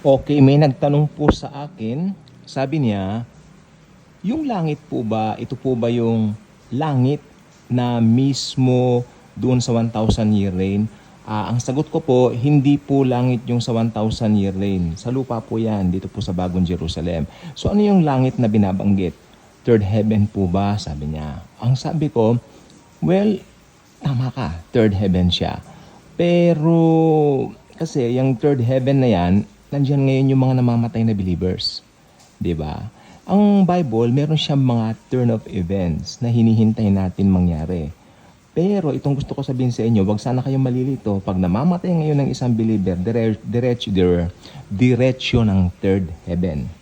Okay, may nagtanong po sa akin, sabi niya, yung langit po ba, ito po ba yung langit na mismo doon sa 1,000 year reign? Ah, ang sagot ko po, hindi po langit yung sa 1,000 year reign. Sa lupa po yan, dito po sa Bagong Jerusalem. So ano yung langit na binabanggit? Third heaven po ba? Sabi niya. Ang sabi ko, well, tama ka, third heaven siya. Pero kasi yung third heaven na yan, nandiyan ngayon yung mga namamatay na believers. ba? Ang Bible, meron siyang mga turn of events na hinihintay natin mangyari. Pero itong gusto ko sabihin sa inyo, wag sana kayong malilito. Pag namamatay ngayon ng isang believer, dire, diretso, dire, diretsyo ng third heaven.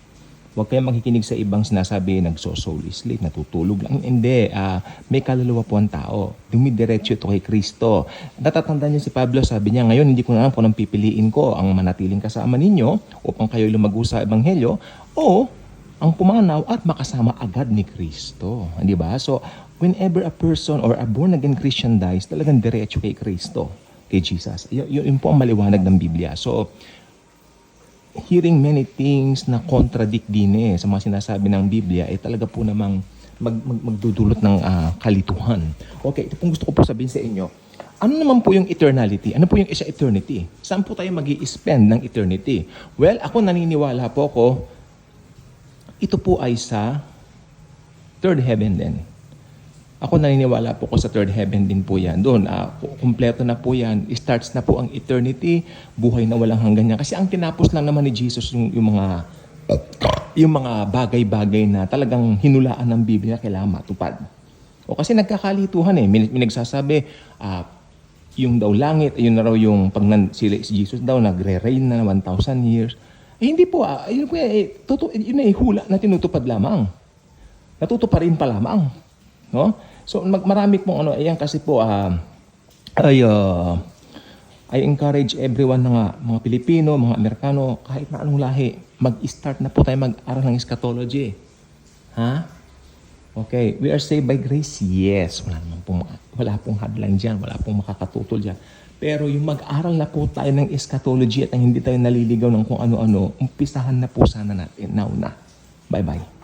Huwag kayong makikinig sa ibang sinasabi, nagso-soul sleep, natutulog lang. Hindi, ah, may kaluluwa po ang tao. Dumidiretso ito kay Kristo. Natatandaan niyo si Pablo, sabi niya, ngayon hindi ko na alam kung anong pipiliin ko, ang manatiling kasama ninyo upang kayo lumago sa Ebanghelyo, o ang pumanaw at makasama agad ni Kristo. Di ba? So, whenever a person or a born-again Christian dies, talagang diretso kay Kristo, kay Jesus. Y- yun po ang maliwanag ng Biblia. So, hearing many things na contradict din eh sa mga sinasabi ng Biblia, eh talaga po namang mag, mag, magdudulot ng ah, kalituhan. Okay, ito pong gusto ko po sabihin sa inyo. Ano naman po yung eternality? Ano po yung isa eternity? Saan po tayo mag spend ng eternity? Well, ako naniniwala po ko, ito po ay sa third heaven din. Ako naniniwala po ko sa third heaven din po yan. Doon, ah, kumpleto na po yan. Starts na po ang eternity, buhay na walang hanggan niya. Kasi ang tinapos lang naman ni Jesus yung, yung mga yung mga bagay-bagay na talagang hinulaan ng Biblia kailangan matupad. O kasi nagkakalituhan eh. May, may nagsasabi, ah, yung daw langit, yun na raw yung pag nan, si, Jesus daw nagre-reign na 1,000 years. Eh, hindi po, ah, yun po eh, totoo, yun ay hula na tinutupad lamang. Natutuparin pa lamang. No? So, mag, marami pong ano, ayan kasi po, ah, ay, ah, I encourage everyone na nga, mga Pilipino, mga Amerikano, kahit na anong lahi, mag-start na po tayo mag-aral ng eschatology. Ha? Okay, we are saved by grace? Yes. Wala naman pong, wala pong hadlang dyan, wala pong makakatutol dyan. Pero yung mag-aral na po tayo ng eschatology at ang hindi tayo naliligaw ng kung ano-ano, umpisahan na po sana natin. Now na. Bye-bye.